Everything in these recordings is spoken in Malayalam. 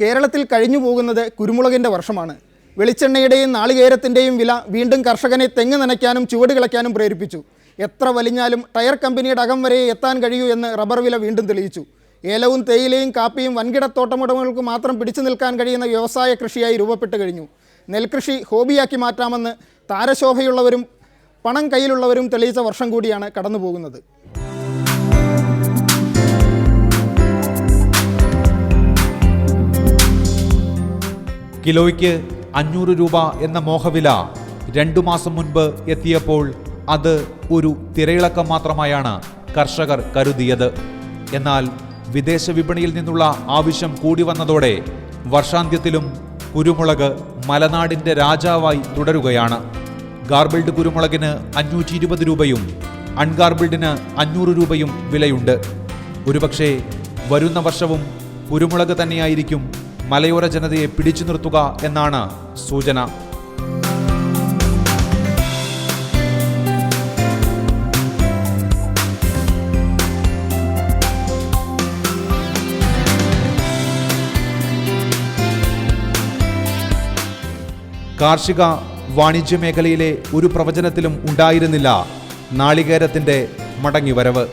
കേരളത്തിൽ കഴിഞ്ഞു പോകുന്നത് കുരുമുളകിന്റെ വർഷമാണ്. വെളിച്ചെണ്ണയുടെയും നാളികേരത്തിന്റെയും വില വീണ്ടും കർഷകനെ തെങ്ങ് നനയ്ക്കാനും ചുവട് കിളയ്ക്കാനും പ്രേരിപ്പിച്ചു. എത്ര വലിഞ്ഞാലും ടയർ കമ്പനിയുടെ അകം വരെ എത്താൻ കഴിയൂ എന്ന് റബ്ബർ വില വീണ്ടും തെളിയിച്ചു. ഏലവും തേയിലയും കാപ്പിയും വൻകിട തോട്ടമുടമകൾക്ക് മാത്രം പിടിച്ചു നിൽക്കാൻ കഴിയുന്ന വ്യവസായ കൃഷിയായി രൂപപ്പെട്ടു കഴിഞ്ഞു. നെൽകൃഷി ഹോബിയാക്കി മാറ്റാമെന്ന് താരശോഭയുള്ളവരും പണം കയ്യിലുള്ളവരും തെളിയിച്ച വർഷം കൂടിയാണ് കടന്നു പോകുന്നത് കിലോയ്ക്ക് അഞ്ഞൂറ് രൂപ എന്ന മോഹവില രണ്ടു മാസം മുൻപ് എത്തിയപ്പോൾ അത് ഒരു തിരയിളക്കം മാത്രമായാണ് കർഷകർ കരുതിയത്. എന്നാൽ വിദേശ വിപണിയിൽ നിന്നുള്ള ആവശ്യം കൂടി വന്നതോടെ വർഷാന്ത്യത്തിലും കുരുമുളക് മലനാടിന്റെ രാജാവായി തുടരുകയാണ്. ഗാർബിൾഡ് കുരുമുളകിന് അഞ്ഞൂറ്റി ഇരുപത് രൂപയും അൺഗാർബിൾഡിന് അഞ്ഞൂറ് രൂപയും വിലയുണ്ട്. ഒരുപക്ഷേ വരുന്ന വർഷവും കുരുമുളക് തന്നെയായിരിക്കും മലയോര ജനതയെ പിടിച്ചു നിർത്തുക എന്നാണ് സൂചന. കാർഷിക വാണിജ്യ മേഖലയിലെ ഒരു പ്രവചനത്തിലും ഉണ്ടായിരുന്നില്ല നാളികേരത്തിന്റെ മടങ്ങിവരവ്.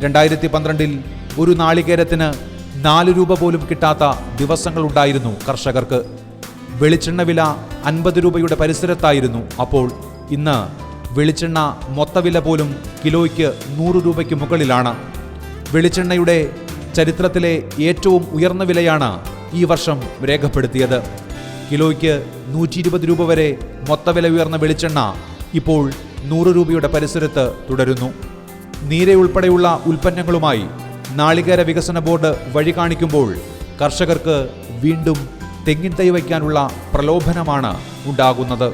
രണ്ടായിരത്തി പന്ത്രണ്ടിൽ ഒരു നാളികേരത്തിന് നാല് രൂപ പോലും കിട്ടാത്ത ദിവസങ്ങളുണ്ടായിരുന്നു കർഷകർക്ക്. വെളിച്ചെണ്ണ വില അൻപത് രൂപയുടെ പരിസരത്തായിരുന്നു അപ്പോൾ ഇന്ന് വെളിച്ചെണ്ണ മൊത്തവില പോലും കിലോയ്ക്ക് നൂറ് രൂപയ്ക്ക് മുകളിലാണ്. വെളിച്ചെണ്ണയുടെ ചരിത്രത്തിലെ ഏറ്റവും ഉയർന്ന വിലയാണ് ഈ വർഷം രേഖപ്പെടുത്തിയത്. കിലോയ്ക്ക് നൂറ്റി ഇരുപത് രൂപ വരെ മൊത്തവില ഉയർന്ന വെളിച്ചെണ്ണ ഇപ്പോൾ നൂറ് രൂപയുടെ പരിസരത്ത് തുടരുന്നു. നീര ഉൾപ്പെടെയുള്ള ഉൽപ്പന്നങ്ങളുമായി നാളികേര വികസന ബോർഡ് വഴി കാണിക്കുമ്പോൾ കർഷകർക്ക് വീണ്ടും തെങ്ങിൻ തൈ വയ്ക്കാനുള്ള പ്രലോഭനമാണ് ഉണ്ടാകുന്നത്.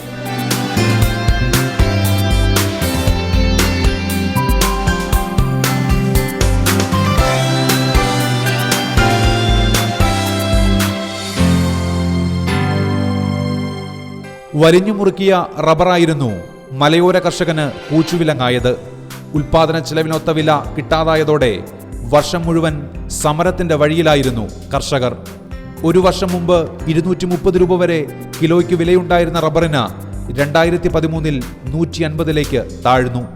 വരിഞ്ഞു മുറുക്കിയ റബ്ബറായിരുന്നു മലയോര കർഷകന് പൂച്ചുവിലങ്ങായത്. ഉൽപാദന ചെലവിനൊത്ത വില കിട്ടാതായതോടെ വർഷം മുഴുവൻ സമരത്തിന്റെ വഴിയിലായിരുന്നു കർഷകർ. ഒരു വർഷം മുമ്പ് ഇരുന്നൂറ്റി മുപ്പത് രൂപ വരെ കിലോയ്ക്ക് വിലയുണ്ടായിരുന്ന റബ്ബറിന് രണ്ടായിരത്തി പതിമൂന്നിൽ നൂറ്റി അൻപതിലേക്ക് താഴ്ന്നു.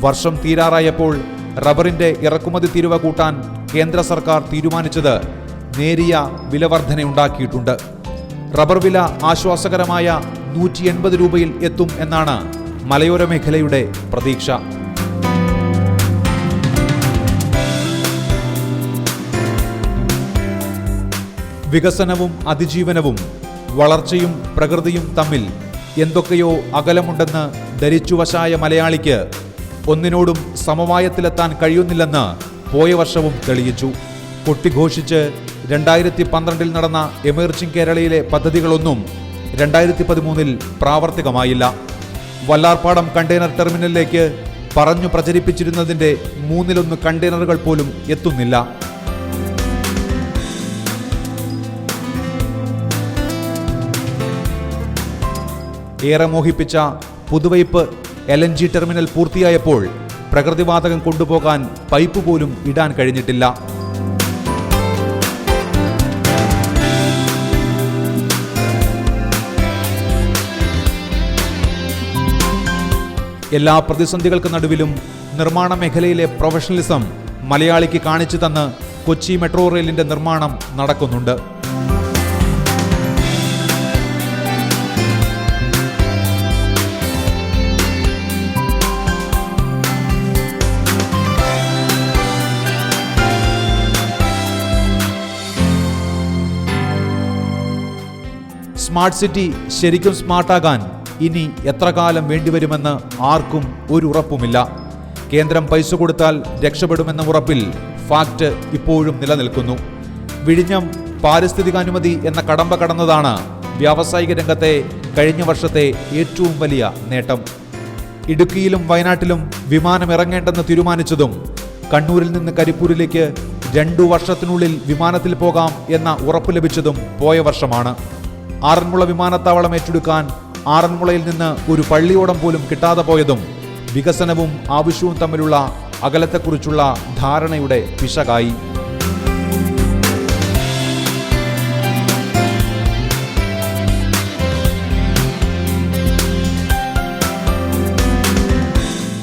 വർഷം തീരാറായപ്പോൾ റബ്ബറിന്റെ ഇറക്കുമതി തീരുവ കൂട്ടാൻ കേന്ദ്ര സർക്കാർ തീരുമാനിച്ചത് നേരിയ വിലവർധനയുണ്ടാക്കിയിട്ടുണ്ട്. റബ്ബർ വില ആശ്വാസകരമായ നൂറ്റി എൺപത് രൂപയിൽ എത്തും എന്നാണ് മലയോര മേഖലയുടെ പ്രതീക്ഷ. വികസനവും അതിജീവനവും വളർച്ചയും പ്രകൃതിയും തമ്മിൽ എന്തൊക്കെയോ അകലമുണ്ടെന്ന് ധരിച്ചുവശായ മലയാളിക്ക് ഒന്നിനോടും സമവായത്തിലെത്താൻ കഴിയുന്നില്ലെന്ന് പോയ വർഷവും തെളിയിച്ചു. കൊട്ടിഘോഷിച്ച് രണ്ടായിരത്തി പന്ത്രണ്ടിൽ നടന്ന എമേർജിംഗ് കേരളയിലെ പദ്ധതികളൊന്നും രണ്ടായിരത്തി പതിമൂന്നിൽ പ്രാവർത്തികമായില്ല. വല്ലാർപ്പാടം കണ്ടെയ്നർ ടെർമിനലിലേക്ക് പറഞ്ഞു പ്രചരിപ്പിച്ചിരുന്നതിന്റെ മൂന്നിലൊന്ന് കണ്ടെയ്നറുകൾ പോലും എത്തുന്നില്ല. ഏറെ മോഹിപ്പിച്ച Puthuvype L N G terminal പൂർത്തിയായപ്പോൾ പ്രകൃതിവാതകം കൊണ്ടുപോകാൻ പൈപ്പ് പോലും ഇടാൻ കഴിഞ്ഞിട്ടില്ല. എല്ലാ പ്രതിസന്ധികൾക്ക് നടുവിലും നിർമ്മാണ മേഖലയിലെ പ്രൊഫഷണലിസം മലയാളിക്ക് കാണിച്ചു തന്ന് കൊച്ചി മെട്രോ റെയിലിന്റെ നിർമ്മാണം നടക്കുന്നുണ്ട്. സ്മാർട്ട് സിറ്റി ശരിക്കും സ്മാർട്ടാകാൻ ഇനി എത്ര കാലം വേണ്ടിവരുമെന്ന് ആർക്കും ഒരു ഉറപ്പുമില്ല. കേന്ദ്രം പൈസ കൊടുത്താൽ രക്ഷപ്പെടുമെന്ന ഉറപ്പിൽ ഫാക്ട് ഇപ്പോഴും നിലനിൽക്കുന്നു. വിഴിഞ്ഞം പാരിസ്ഥിതികാനുമതി എന്ന കടമ്പ കടന്നതാണ് വ്യാവസായിക രംഗത്തെ കഴിഞ്ഞ വർഷത്തെ ഏറ്റവും വലിയ നേട്ടം. ഇടുക്കിയിലും വയനാട്ടിലും വിമാനം ഇറങ്ങേണ്ടെന്ന് തീരുമാനിച്ചതും കണ്ണൂരിൽ നിന്ന് കരിപ്പൂരിലേക്ക് രണ്ടു വർഷത്തിനുള്ളിൽ വിമാനത്തിൽ പോകാം എന്ന ഉറപ്പ് ലഭിച്ചതും പോയ വർഷമാണ്. ആറന്മുള വിമാനത്താവളം ഏറ്റെടുക്കാൻ ആറന്മുളയിൽ നിന്ന് ഒരു പള്ളിയോടം പോലും കിട്ടാതെ പോയതും വികസനവും ആവശ്യവും തമ്മിലുള്ള അകലത്തെക്കുറിച്ചുള്ള ധാരണയുടെ പിശകായി.